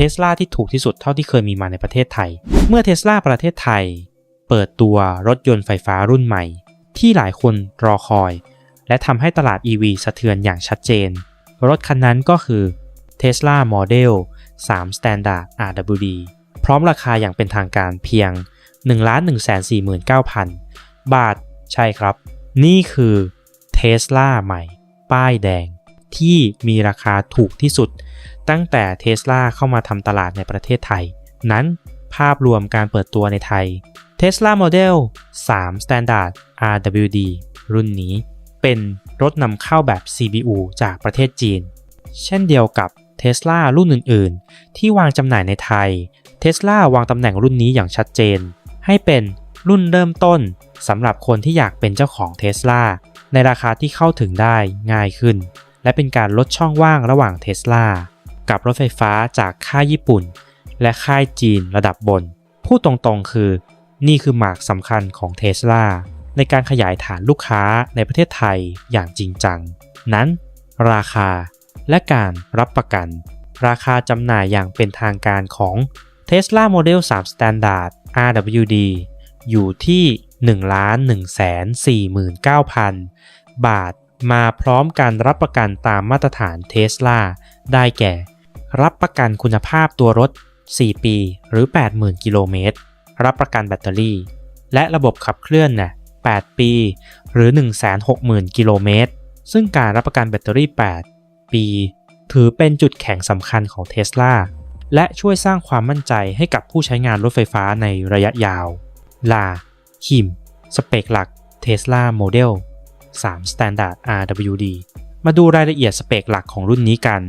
ทสลาที่ถูกที่สุดเท่าที่เคยมีมาในประเทศไทย เมื่อเทสลาประเทศไทย เปิดตัวรถยนต์ไฟฟ้ารุ่นใหม่ ที่หลายคนรอคอย และทำให้ตลาด EV สะเทือนอย่างชัดเจน รถคันนั้นก็คือ Tesla Model 3 Standard RWD พร้อมราคาอย่างเป็นทางการเพียง 1,149,000 บาท ใช่ครับ นี่คือ Tesla ใหม่ ป้ายแดง ที่มีราคาถูกที่สุด ตั้งแต่ Tesla เข้ามาทำตลาดในประเทศไทย นั้นภาพรวมการเปิดตัวในไทย Tesla Model 3 Standard RWD รุ่นนี้ เป็นรถนำเข้าแบบ CBU จากประเทศจีน เช่นเดียวกับ Tesla รุ่นอื่น ๆ ที่วางจำหน่ายในไทย Tesla วางตำแหน่งรุ่นนี้อย่างชัดเจน ให้เป็นรุ่นเริ่มต้นสำหรับคนที่อยากเป็นเจ้าของ Tesla ในราคาที่เข้าถึงได้ง่ายขึ้น และเป็นการลดช่องว่างระหว่าง Tesla กับรถไฟฟ้าจากค่ายญี่ปุ่น และค่ายจีนระดับบน พูดตรงๆคือ นี่คือหมากสำคัญของ Tesla ในการขยายฐานลูกค้าในประเทศไทยอย่างจริงจัง นั้น ราคาและการรับประกัน ราคาจำหน่ายอย่างเป็นทางการของ Tesla Model 3 Standard RWD อยู่ที่ 1,149,000 บาท มาพร้อมการรับประกันตามมาตรฐาน Tesla ได้แก่ รับประกันคุณภาพตัวรถ 4 ปีหรือ 80,000 กิโลเมตร รับประกันแบตเตอรี่ และระบบขับเคลื่อนนะ8ปี หรือ 160,000 กิโลเมตร ซึ่งการรับประกันแบตเตอรี่ 8 ปี ถือเป็นจุดแข็งสำคัญของ Tesla และช่วยสร้างความมั่นใจให้กับผู้ใช้งานรถไฟฟ้าในระยะยาว ลาคิม สเปคหลัก Tesla Model 3 Standard RWD มาดูรายละเอียดสเปคหลักของรุ่นนี้กัน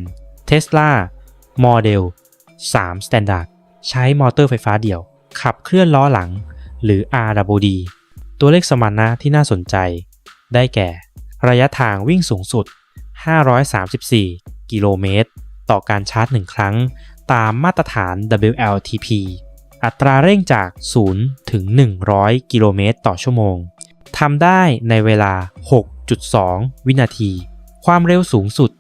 Tesla Model 3 Standard ใช้มอเตอร์ไฟฟ้าเดี่ยว ขับเคลื่อนล้อหลัง หรือ RWD ตัวเลขสมรรถนะที่น่าสนใจ ได้แก่ ระยะทางวิ่งสูงสุด 534 กิโลเมตร ต่อการชาร์จ 1 ครั้ง ตามมาตรฐาน WLTP อัตราเร่งจาก 0 ถึง 100 กิโลเมตรต่อชั่วโมง ทำได้ในเวลา 6.2 วินาที ความเร็วสูงสุด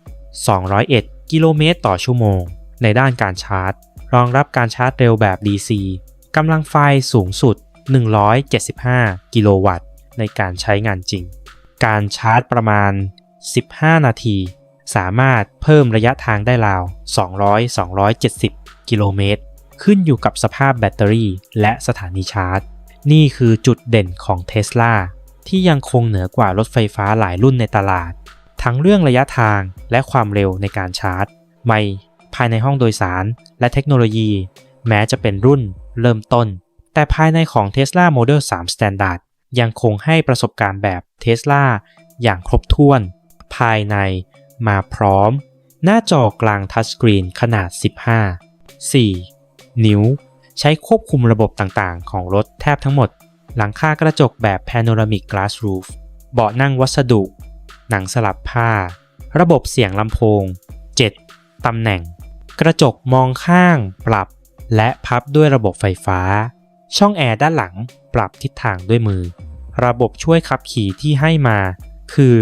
201 กิโลเมตรต่อชั่วโมง ในด้านการชาร์จ รองรับการชาร์จเร็วแบบ DC กำลังไฟสูงสุด 175 กิโลวัตต์ ในการใช้งานจริง การชาร์จประมาณ 15 นาที สามารถเพิ่มระยะทางได้ราว 200-270 กิโลเมตร ขึ้นอยู่กับสภาพแบตเตอรี่ และสถานีชาร์จ นี่คือจุดเด่นของ Tesla ที่ยังคงเหนือกว่ารถไฟฟ้าหลายรุ่นในตลาด ทั้งเรื่องระยะทางและความเร็วในการชาร์จ ไม่ภายในห้องโดยสาร และเทคโนโลยี แม้จะเป็นรุ่นเริ่มต้น แต่ภายในของ Tesla Model 3 Standard ยังคงให้ประสบการณ์แบบ Tesla อย่างครบถ้วน ภายในมาพร้อม หน้าจอกลางทัชสกรีนขนาด 15 4 นิ้ว ใช้ควบคุมระบบต่างๆ ของรถแทบทั้งหมด หลังคากระจกแบบ Panoramic Glass Roof เบาะนั่งวัสดุ หนังสลับผ้า ระบบเสียงลำโพง 7 ตำแหน่ง กระจกมองข้าง ปรับ และพับด้วยระบบไฟฟ้า ช่องแอร์ด้านหลังปรับทิศทางด้วยมือ ระบบช่วยขับขี่ที่ให้มา คือ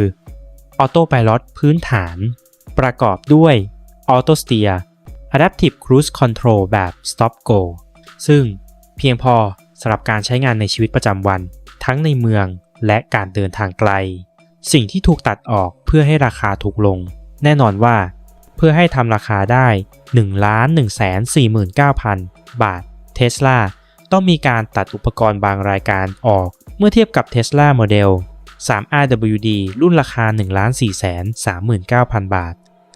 ออโต้ไพลอตพื้นฐาน ประกอบด้วยออโต้สเตีย Adaptive Cruise Control แบบ Stop Go ซึ่งเพียงพอสำหรับการใช้งานในชีวิตประจำวัน ทั้งในเมืองและการเดินทางไกล สิ่งที่ถูกตัดออกเพื่อให้ราคาถูกลง แน่นอนว่า เพื่อให้ทำราคาได้ 1 1 4 9 0 0 0บาท Tesla ต้องมีการตัดอุปกรณ์บางรายการออก เมื่อเทียบกับ Tesla Model 3 RWD รุ่นราคา 1 4 3 9 0 0 0 บาท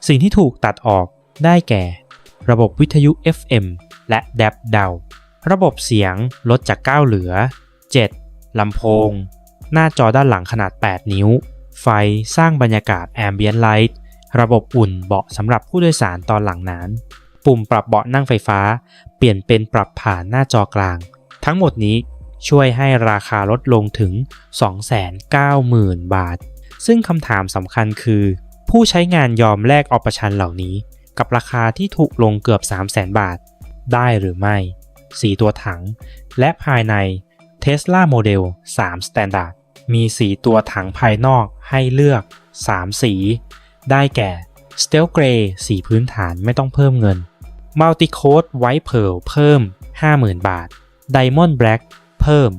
สิ่งที่ถูกตัดออกได้แก่ ระบบวิทยุ FM และ DAB DAW ระบบเสียงลดจาก 9 เหลือ 7 ลำโพง หน้าจอด้านหลังขนาด 8 นิ้ว ไฟสร้างบรรยากาศ Ambient Light ระบบอุ่นเบาะสำหรับผู้โดยสารตอนหลังนั้น ปุ่มปรับเบาะนั่งไฟฟ้า เปลี่ยนเป็นปรับผ่านหน้าจอกลาง ทั้งหมดนี้ช่วยให้ราคาลดลงถึง 290,000 บาท ซึ่งคำถามสำคัญคือ ผู้ใช้งานยอมแลกออปชันเหล่านี้ กับราคาที่ถูกลงเกือบ 300,000 บาท ได้หรือไม่ สีตัวถัง และภายใน Tesla Model 3 Standard มีสีตัวถังภายนอกให้เลือก 3 สี ได้แก่ s t e l Gray สีพื้นฐานไม่ต้องเพิ่มเงิน Multicode White Pearl เพิ่ม 50,000 บาท Diamond Black เพิ่ม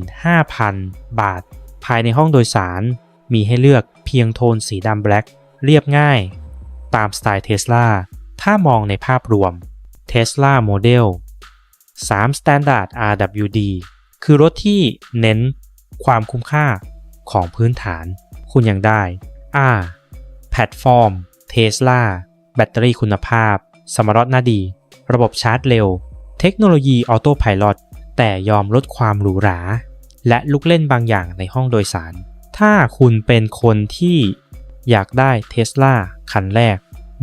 75,000 บาท ภายในห้องโดยสาร มีให้เลือกเพียงโทนสีดำแบล็กเรียบง่าย ตามสไตล์ Tesla ถ้ามองในภาพรวม Tesla Model 3 Standard RWD คือรถที่เน้นความคุ้มค่าของพื้นฐานคุณยังได้ R แพลตฟอร์ม Tesla แบตเตอรี่คุณภาพ สมรรถนะดี ระบบชาร์จเร็ว เทคโนโลยีออโต้พ l o t แต่ยอมลดความหรูหรา และลูกเล่นบางอย่างในห้องโดยสาร ถ้าคุณเป็นคนที่อยากได้เทสลาคันแรก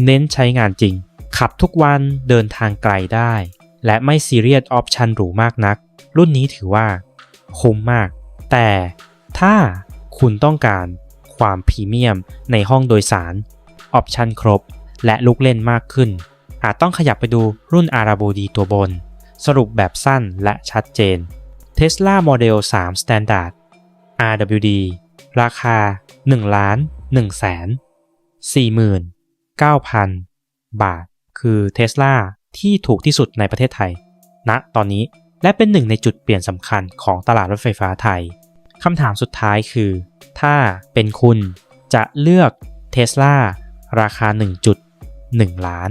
เน้นใช้งานจริง ขับทุกวันเดินทางไกลได้ และไม่ซีเรียสออปชันหรูมากนัก รุ่นนี้ถือว่า คุ้มมาก แต่ถ้าคุณต้องการความพรีเมียมในห้องโดยสารออปชันครบ และลูกเล่นมากขึ้น อาจต้องขยับไปดูรุ่น a r a b o d ตัวบน สรุปแบบสั้นและชัดเจน Tesla Model 3 Standard RWD ราคา1ล้าน1แสน49,000 บาท คือ Tesla ที่ถูกที่สุดในประเทศไทยณตอนนี้และเป็นหนึ่งในจุดเปลี่ยนสำคัญของตลาดรถไฟฟ้าไทยคำถามสุดท้ายคือ ถ้าเป็นคุณจะเลือก Tesla ราคา 1.1 ล้าน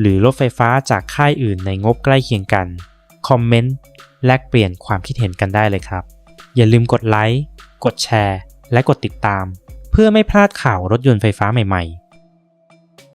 หรือรถไฟฟ้าจากค่ายอื่นในงบใกล้เคียงกัน คอมเมนต์แลกเปลี่ยนความคิดเห็นกันได้เลยครับ อย่าลืมกดไลค์ กดแชร์ และกดติดตาม เพื่อไม่พลาดข่าวรถยนต์ไฟฟ้าใหม่ๆ